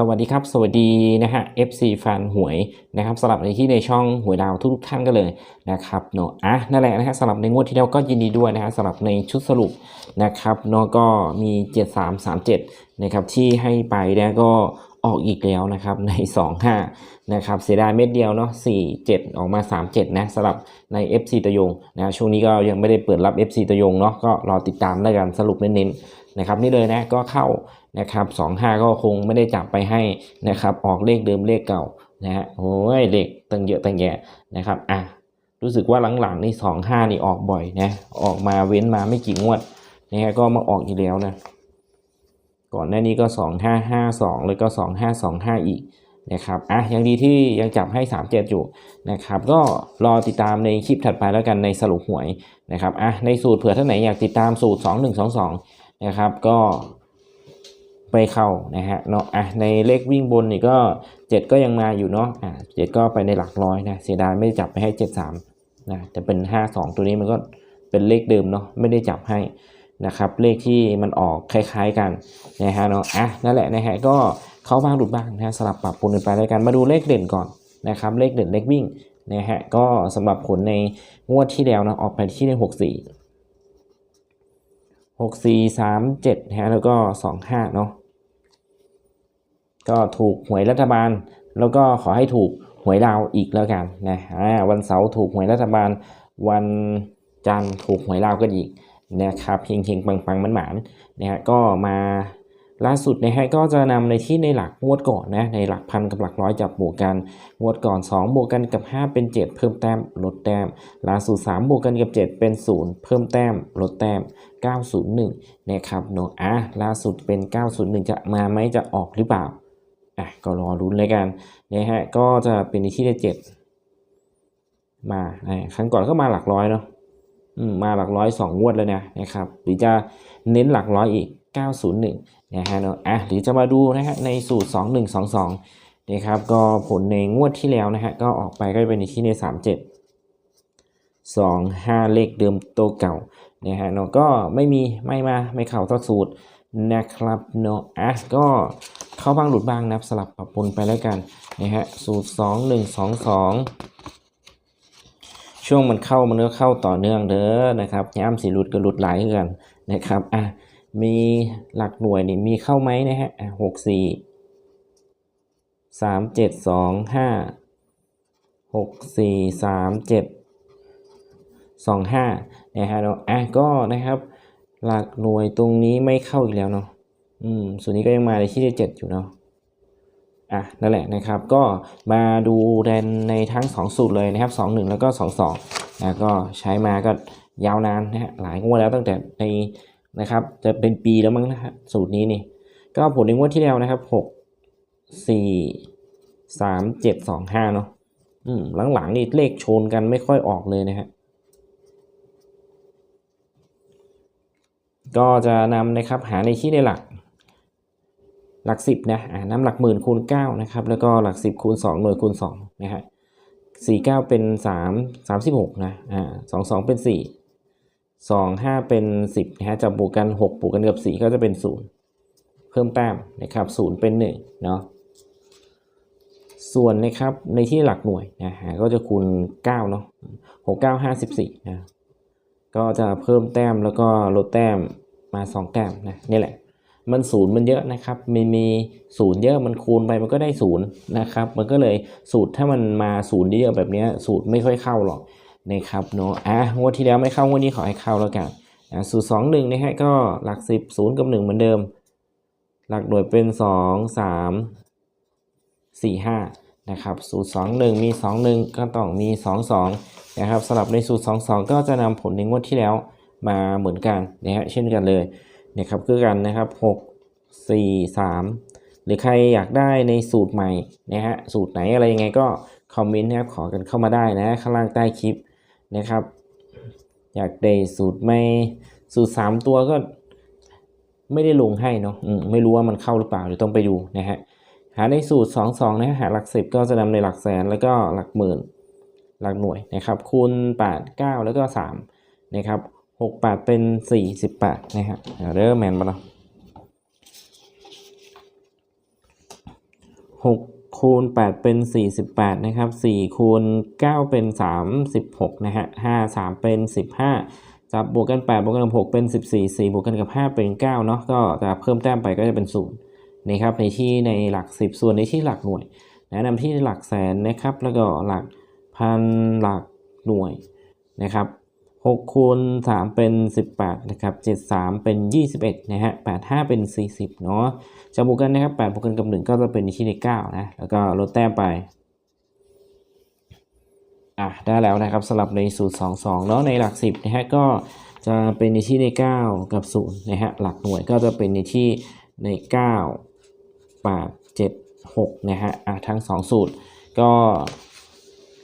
สวัสดีครับ สวัสดีนะฮะ FC แฟนหวยนะครับสำหรับในที่ในช่องหวยดาวทุกท่านกันเลยนะครับเนาะอะนั่นแหละนะฮะสำหรับในงวดที่แล้วก็ยินดีด้วยนะฮะสำหรับในชุดสรุปนะครับเนาะก็มี 7337นะครับที่ให้ไปแล้วก็ ออกอีกแล้วนะครับใน 25 นะครับเสียดายเม็ดเดียวเนาะ47 ออกมา 37 นะสำหรับใน FC ตะยงนะช่วงนี้ก็ยังไม่ได้เปิดรับ FC ตะยงเนาะก็รอติดตามแล้วกันสรุปเน้นๆนะครับนี่เลยนะก็เข้านะครับสองห้าก็คงไม่ได้จับไปให้นะครับออกเลขเดิมเลขเก่านะฮะโอ้ยเลขตั้งเยอะตั้งแยะนะครับอะรู้สึกว่าหลังๆนี่สองห้านี่ออกบ่อยนะออกมาเว้นมาไม่กี่งวดนะฮะก็มาออกอีกแล้วนะ ก่อนหน้านี้ก็สองห้าห้าสองแล้วก็สองห้าสองห้าอีกนะครับอะยังดีที่ยังจับให้สามเจ็ดอยู่นะครับก็รอติดตามในคลิปถัดไปแล้วกันในสรุปหวยนะครับอะในสูตรเผื่อท่านไหนอยากติดตามสูตรสองหนึ่งสองสองนะครับก็ไปเข้านะฮะเนาะอะในเลขวิ่งบนนี่ก็ 7 ก็ยังมาอยู่เนาะอะเจ็ดก็ไปในหลักร้อยนะเสียดายไม่ได้จับไปให้ 73นะแต่เป็น 52 ตัวนี้มันก็เป็นเลขเดิมเนาะไม่ได้จับให้ นะครับเลขที่มันออกคล้ายๆกันนะฮะเนาะอะนั่นแหละนะฮะก็เขาบ้างหลุดบ้างนะฮะสลับปรับปรุงกันไปแล้วกันมาดูเลขเด่นก่อนนะครับเลขเด่นเลขวิ่งนะฮะก็สำหรับผลในงวดที่แล้วนะออกไปที่ใน64หกสี่สามเจ็ดฮะแล้วก็สองห้าเนาะก็ถูกหวยรัฐบาล แล้วก็ขอให้ถูกหวยดาวอีกแล้วกันนะวันเสาร์ถูกหวยรัฐบาล วันจันทร์ถูกหวยดาวก็อีก นะครับเฮงเฮงปังปังมันหมานนะฮะก็มาล่าสุดนะฮะก็จะนำในที่ในหลักงวดก่อนนะในหลักพันกับหลักร้อยจับบวกกันงวดก่อน 2 บวกกันกับ 5 เป็น 7 เพิ่มแต้มลดแต้มล่าสุด 3 บวกกันกับ 7 เป็น 0 เพิ่มแต้มลดแต้ม 901นะครับเนาะอะล่าสุดเป็น 901 จะมาไหมจะออกหรือเปล่าอะก็รอรุ้นเลยกันนะฮะก็จะเป็นในที่ได้7มาอ่ครั้งก่อนก็มาหลักร้อยเนาะ มาหลักร้อย2งวดแล้วนะนะครับ หรือจะเน้นหลักร้อยอีก 901 นะฮะเนาะอะหรือจะมาดูนะฮะในสูตร 2122 นะครับก็ผลในงวดที่แล้วนะฮะก็ออกไปก็เป็นในที่ใน 37 2 5 เลขเดิมโตเก่านะฮะเนาะก็ไม่มีไม่มาไม่เข่าสักสูตรนะครับเนาะอะก็เข้าบ้างหลุดบ้างนับสลับปรับปรุงไปแล้วกันนะฮะสูตร 2 1 2 2 ช่วงมันเข้ามันก็เข้าต่อเนื่องเด้อนะครับย้ำสีหลุดก็หลุดหลายคือกันนะครับอะมีหลักหน่วยนี่มีเข้าไหมนะฮะหกสี่สามเจ็ดสองห้าหกสี่สามเจ็ดสองห้านะฮะเนาะอะก็นะครับหลักหน่วยตรงนี้ไม่เข้าอีกแล้วเนาะอืมส่วนนี้ก็ยังมาในที่เจ็ดอยู่เนาะ อะนั่นแหละนะครับก็มาดูแดนในทั้งสองสูตรเลยนะครับสองหนึ่งแล้วก็สองสองนะก็ใช้มาก็ยาวนานนะฮะหลายงวดแล้วตั้งแต่ในนะครับจะเป็นปีแล้วมั้งนะฮะสูตรนี้นี่ก็ผลในงวดที่แล้วนะครับหกสี่สามเจ็ดสองห้าเนาะอืมหลังๆนี่เลขชนกันไม่ค่อยออกเลยนะฮะก็จะนำนะครับหาในที่ในหลัก หลักสิบนะอ่านำหลักหมื่นคูณเก้านะครับแล้วก็หลักสิบคูณสองหน่วยคูณสองนะฮะสี่เก้าเป็นสามสามสิบหกนะอ่าสองสองเป็นสี่สองห้าเป็นสิบนะฮะจับบวกกันหกบวกกันกับสี่ก็จะเป็นศูนย์เพิ่มแต้มนะครับศูนย์เป็นหนึ่งเนาะส่วนนะครับในที่หลักหน่วยนะฮะก็จะคูณเก้าเนาะหกเก้าห้าสิบสี่นะก็จะเพิ่มแต้มแล้วก็ลดแต้มมาสองแต้มนะนี่แหละ มันศูนย์มันเยอะนะครับมีมีศูนย์เยอะมันคูณไปมันก็ได้ศูนย์นะครับ มันก็เลยสูตรถ้ามันมาศูนย์เยอะแบบนี้สูตรไม่ค่อยเข้าหรอกนะครับเนาะอะงวดที่แล้วไม่เข้างวดนี้ขอให้เข้าแล้วกันอะสูตรสองหนึ่งนะฮะก็หลักสิบศูนย์กับหนึ่งเหมือนเดิม หลักหน่วยเป็นสองสามสี่ห้านะครับสูตรสองหนึ่งมีสองหนึ่งก็ต้องมีสองสองนะครับสำหรับในสูตร2 2ก็จะนำผลในงวดที่แล้วมาเหมือนกันนะฮะเช่นกันเลย นะครับคือกันนะครับ 6 4 3 หรือใครอยากได้ในสูตรใหม่นะฮะสูตรไหนอะไรยังไงก็คอมเมนต์นะครับขอกันเข้ามาได้นะข้างล่างใต้คลิปนะครับ อยากได้สูตรไม่สูตร 3 ตัวก็ไม่ได้ลงให้เนาะไม่รู้ว่ามันเข้าหรือเปล่าเดี๋ยวต้องไปดูนะฮะหาในสูตร 2 2นะฮะหาหลัก 10 ก็จะนำในหลักแสนแล้วก็หลักหมื่นหลักหน่วยนะครับคูณ8 9 แล้วก็3นะครับ 6 8เป็น48นะฮะเริ่มแมนมาแล้ว6คูณ8เป็น48นะครับ4คูณ9เป็น36นะฮะ5 3เป็น15จับบวกกัน8บวกกันกับ6เป็น14 4บวกกันกับ5เป็น9เนาะก็จะเพิ่มแต้มไปก็จะเป็น0นะครับในที่ในหลัก10ส่วนในที่หลักหน่วยแนะนำที่หลักแสนนะครับแล้วก็หลักพันหลักหน่วยนะครับ 6คูณ3เป็น 18นะครับ73 เป็น 21นะฮะ85 เป็น 40 เนาะจะบวกกันนะครับ8บวกกันกับ 1 ก็จะเป็นในที่ใน9นะแล้วก็ลดแต้มไปอะได้แล้วนะครับสำหรับในสูตร 22เนาะในหลัก 10นะฮะก็จะเป็นในที่ใน 9 กับ0นะฮะหลักหน่วยก็จะเป็นในที่ใน 9 8 7 6นะฮะอะทั้ง 2 สูตรก็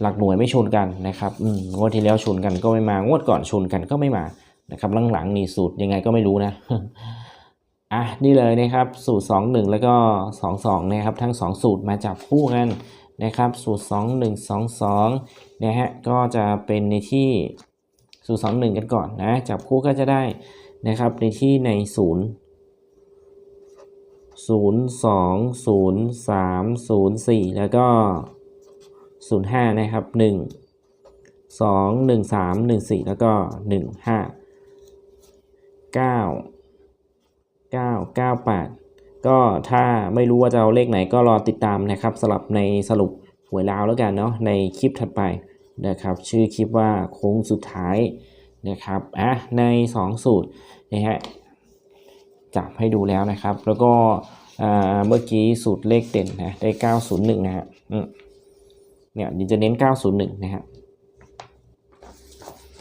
หลักหน่วยไม่ชนกันนะครับงวดที่แล้วชนกันก็ไม่มางวดก่อนชนกันก็ไม่มานะครับหลังๆนี่สูตรยังไงก็ไม่รู้นะอะนี่เลยนะครับสูตร 2 1 แล้วก็ 2 2นะครับทั้ง 2 สูตรมาจับคู่กันนะครับสูตร 2 1 2 2นะฮะก็จะเป็นในที่สูตร 2 1 กันก่อนนะจับคู่ก็จะได้นะครับในที่ใน 0 0 2 0 3 0 4 แล้วก็ 05 นะครับ 1 2 1 3 1 4 แล้วก็ 1 5 9 9 9 8 ก็ถ้าไม่รู้ว่าจะเอาเลขไหนก็รอติดตามนะครับสำหรับในสรุปหวยลาวแล้วกันเนาะในคลิปถัดไปนะครับ ชื่อคลิปว่าโค้งสุดท้ายนะครับอะใน 2 สูตรนะฮะจับให้ดูแล้วนะครับ แล้วก็เมื่อกี้สูตรเลขเด่นนะได้ 901 นะฮะอืม เนี่ยเดี๋ยวจะเน้น 901 นะฮะ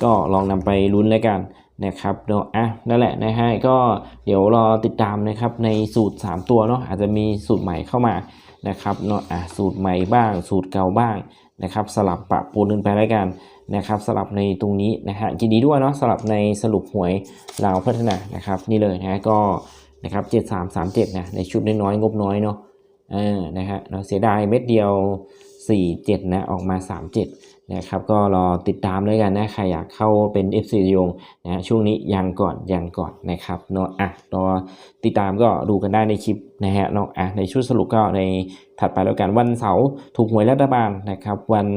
ก็ลองนำไปลุ้นแล้วกันนะครับเนาะอะนั่นแหละนะฮะก็เดี๋ยวรอติดตามนะครับในสูตร 3 ตัวเนาะอาจจะมีสูตรใหม่เข้ามานะครับเนาะอะสูตรใหม่บ้าง สูตรเก่าบ้างนะครับสลับปะปนกันไปแล้วกันนะครับสลับในตรงนี้นะฮะยินดีด้วยเนาะสลับในสรุปหวยลาวพัฒนานะครับนี่เลยนะก็นะครับ7337นะในชุดน้อยๆงบน้อยเนาะเออนะฮะเราเสียดายเม็ดเดียว 47 นะออกมา 37 นะครับ ก็รอติดตามเลยกันนะใครอยากเข้าเป็น FC ยงนะช่วงนี้ยังก่อนยังก่อนนะครับเนาะอะรอติดตามก็ดูกันได้ในคลิปนะฮะเนาะอะในชุดสรุปก็ในถัดไปแล้วกันวันเสาร์ถูกหวยรัฐบาลนะครับ วัน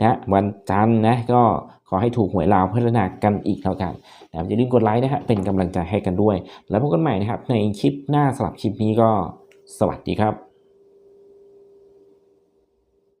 นะวันจันทร์นะก็ขอให้ถูกหวยลาวพัฒนากันอีกแล้วกันนะอย่าลืมกดไลค์นะฮะเป็นกำลังใจให้กันด้วย แล้วพบกันใหม่นะครับในคลิปหน้าสำหรับคลิปนี้ก็สวัสดีครับ